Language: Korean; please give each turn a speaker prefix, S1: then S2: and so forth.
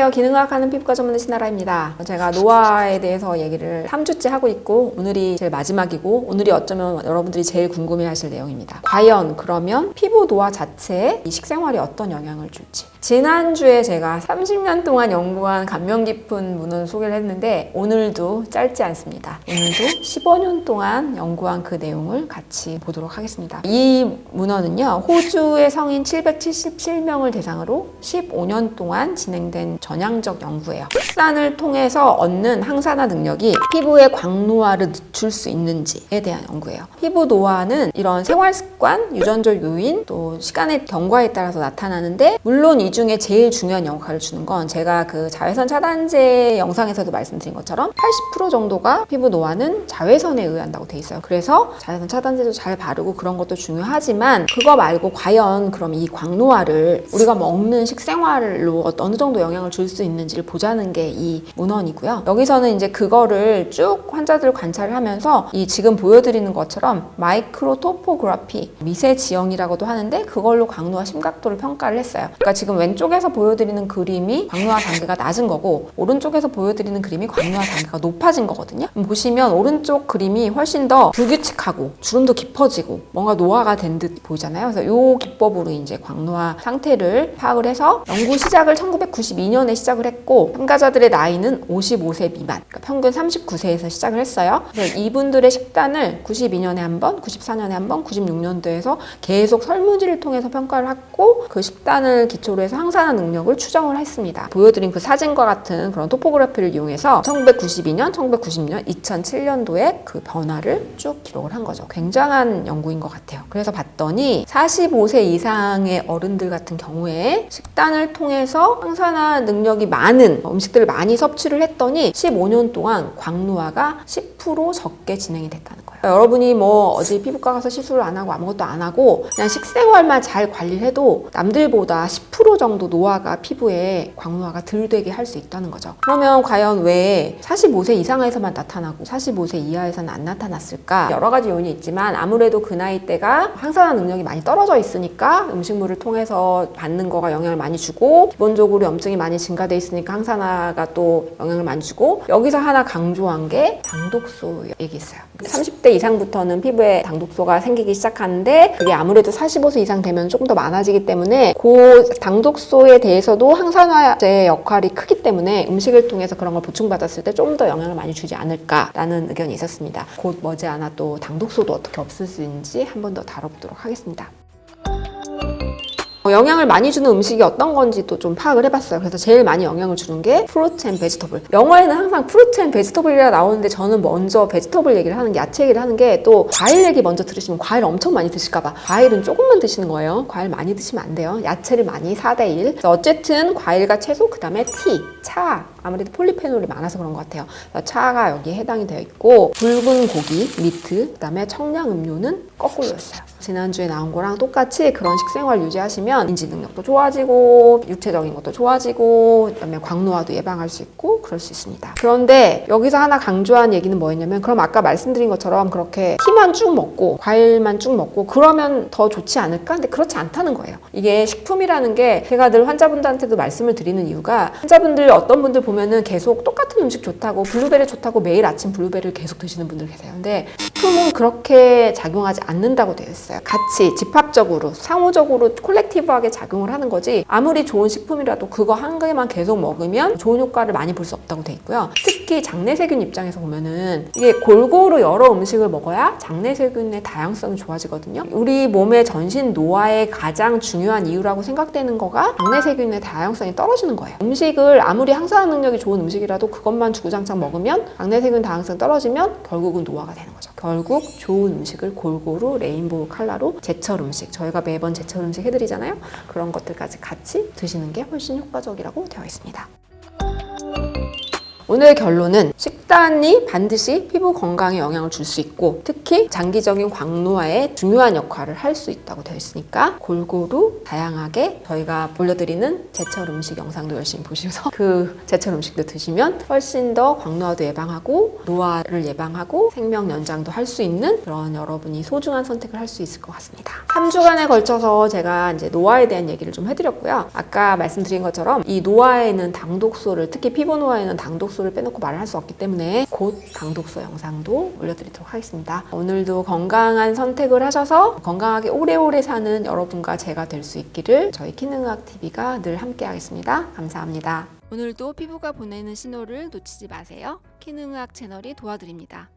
S1: 안녕하세요. 기능과학하는 피부과 전문의 신나라입니다. 제가 노화에 대해서 얘기를 3주째 하고 있고 오늘이 제일 마지막이고 오늘이 어쩌면 여러분들이 제일 궁금해하실 내용입니다. 과연 그러면 피부 노화 자체에 이 식생활이 어떤 영향을 줄지. 지난주에 제가 30년 동안 연구한 감명 깊은 문헌 소개를 했는데 오늘도 짧지 않습니다. 오늘도 15년 동안 연구한 그 내용을 같이 보도록 하겠습니다. 이 문헌은요, 호주의 성인 777명을 대상으로 15년 동안 진행된 전향적 연구예요. 식산을 통해서 얻는 항산화 능력이 피부의 광노화를 늦출 수 있는지에 대한 연구예요. 피부 노화는 이런 생활 습관, 유전적 요인, 또 시간의 경과에 따라서 나타나는데 물론 이 중에 제일 중요한 역할을 주는 건 제가 그 자외선 차단제 영상에서도 말씀드린 것처럼 80% 정도가 피부 노화는 자외선에 의한다고 돼 있어요. 그래서 자외선 차단제도 잘 바르고 그런 것도 중요하지만 그거 말고 과연 그럼 이 광노화를 우리가 먹는 식생활로 어느 정도 영향을 줄수 있는지를 보자는 게 이 문헌이고요. 여기서는 이제 그거를 쭉 환자들 관찰을 하면서 이 지금 보여드리는 것처럼 마이크로 토포그래피 미세 지형이라고도 하는데 그걸로 광노화 심각도를 평가를 했어요. 그러니까 지금 왼쪽에서 보여드리는 그림이 광노화 단계가 낮은 거고 오른쪽에서 보여드리는 그림이 광노화 단계가 높아진 거거든요. 보시면 오른쪽 그림이 훨씬 더 불규칙하고 주름도 깊어지고 뭔가 노화가 된 듯 보이잖아요. 그래서 이 기법으로 이제 광노화 상태를 파악을 해서 연구 시작을 1992년 에 시작을 했고 참가자들의 나이는 55세 미만, 그러니까 평균 39세에서 시작을 했어요. 그래서 이분들의 식단을 92년에 한 번, 94년에 한 번, 96년도에서 계속 설문지를 통해서 평가를 했고 그 식단을 기초로 해서 항산화 능력을 추정을 했습니다. 보여드린 그 사진과 같은 그런 토포그래피를 이용해서 1992년, 1990년, 2007년도에 그 변화를 쭉 기록을 한 거죠. 굉장한 연구인 것 같아요. 그래서 봤더니 45세 이상의 어른들 같은 경우에 식단을 통해서 항산화 능력이 많은 음식들을 많이 섭취를 했더니 15년 동안 광노화가 10% 적게 진행이 됐다는 거예요. 여러분이 뭐 어디 피부과 가서 시술을 안 하고 아무것도 안 하고 그냥 식생활만 잘 관리를 해도 남들보다 10% 정도 노화가 피부에 광노화가 덜 되게 할 수 있다는 거죠. 그러면 과연 왜 45세 이상에서만 나타나고 45세 이하에서는 안 나타났을까? 여러 가지 요인이 있지만 아무래도 그 나이 대가 항산화 능력이 많이 떨어져 있으니까 음식물을 통해서 받는 거가 영향을 많이 주고 기본적으로 염증이 많이 증가돼 있으니까 항산화가 또 영향을 많이 주고 여기서 하나 강조한 게 당독소 얘기 있어요. 30대 이상부터는 피부에 당독소가 생기기 시작하는데 그게 아무래도 45세 이상 되면 조금 더 많아지기 때문에 그 당독소에 대해서도 항산화제의 역할이 크기 때문에 음식을 통해서 그런 걸 보충받았을 때 좀 더 영향을 많이 주지 않을까라는 의견이 있었습니다. 곧 머지않아 또 당독소도 어떻게 없앨 수 있는지 한 번 더 다뤄보도록 하겠습니다. 어, 영향을 많이 주는 음식이 어떤 건지도 좀 파악을 해봤어요. 그래서 제일 많이 영향을 주는 게 프루트 앤 베지터블. 영어에는 항상 프루트 앤 베지터블이라 나오는데 저는 먼저 베지터블 얘기를 하는 게 야채 얘기를 하는 게 또 과일 얘기 먼저 들으시면 과일 엄청 많이 드실까봐 과일은 조금만 드시는 거예요. 과일 많이 드시면 안 돼요. 야채를 많이 4대1. 그래서 어쨌든 과일과 채소, 그 다음에 티, 차, 아무래도 폴리페놀이 많아서 그런 것 같아요. 차가 여기에 해당이 되어 있고 붉은 고기, 미트, 그다음에 청량 음료는 거꾸로였어요. 지난주에 나온 거랑 똑같이 그런 식생활 유지하시면 인지 능력도 좋아지고 육체적인 것도 좋아지고 그다음에 광노화도 예방할 수 있고 그럴 수 있습니다. 그런데 여기서 하나 강조한 얘기는 뭐였냐면 그럼 아까 말씀드린 것처럼 그렇게 티만 쭉 먹고 과일만 쭉 먹고 그러면 더 좋지 않을까? 근데 그렇지 않다는 거예요. 이게 식품이라는 게 제가 늘 환자분들한테도 말씀을 드리는 이유가 환자분들 어떤 분들 보면은 계속 똑같은 음식 좋다고 블루베리 좋다고 매일 아침 블루베리를 계속 드시는 분들 계세요. 근데 식품은 그렇게 작용하지 않는다고 되어 있어요. 같이 집합적으로 상호적으로 콜렉티브하게 작용을 하는 거지 아무리 좋은 식품이라도 그거 한 개만 계속 먹으면 좋은 효과를 많이 볼 수 없다고 돼 있고요. 특히 장내세균 입장에서 보면은 이게 골고루 여러 음식을 먹어야 장내세균의 다양성이 좋아지거든요. 우리 몸의 전신 노화의 가장 중요한 이유라고 생각되는 거가 장내세균의 다양성이 떨어지는 거예요. 음식을 아무리 항산화 능력이 좋은 음식이라도 그것만 주구장창 먹으면 장내세균 다양성 떨어지면 결국은 노화가 되는 거죠. 결국 좋은 음식을 골고루 레인보우 칼라로 제철 음식 저희가 매번 제철 음식 해드리잖아요. 그런 것들까지 같이 드시는 게 훨씬 효과적이라고 되어 있습니다. 오늘의 결론은 식단이 반드시 피부 건강에 영향을 줄 수 있고 특히 장기적인 광노화에 중요한 역할을 할 수 있다고 되어 있으니까 골고루 다양하게 저희가 올려드리는 제철 음식 영상도 열심히 보셔서 그 제철 음식도 드시면 훨씬 더 광노화도 예방하고 노화를 예방하고 생명 연장도 할 수 있는 그런 여러분이 소중한 선택을 할 수 있을 것 같습니다. 3주간에 걸쳐서 제가 이제 노화에 대한 얘기를 좀 해드렸고요. 아까 말씀드린 것처럼 이 노화에는 당독소를 특히 피부 노화에는 당독소 를 빼놓고 말을 할 수 없기 때문에 곧 당독소 영상도 올려드리도록 하겠습니다. 오늘도 건강한 선택을 하셔서 건강하게 오래오래 사는 여러분과 제가 될 수 있기를 저희 키능의학 TV가 늘 함께하겠습니다. 감사합니다. 오늘도 피부가 보내는 신호를 놓치지 마세요. 키능의학 채널이 도와드립니다.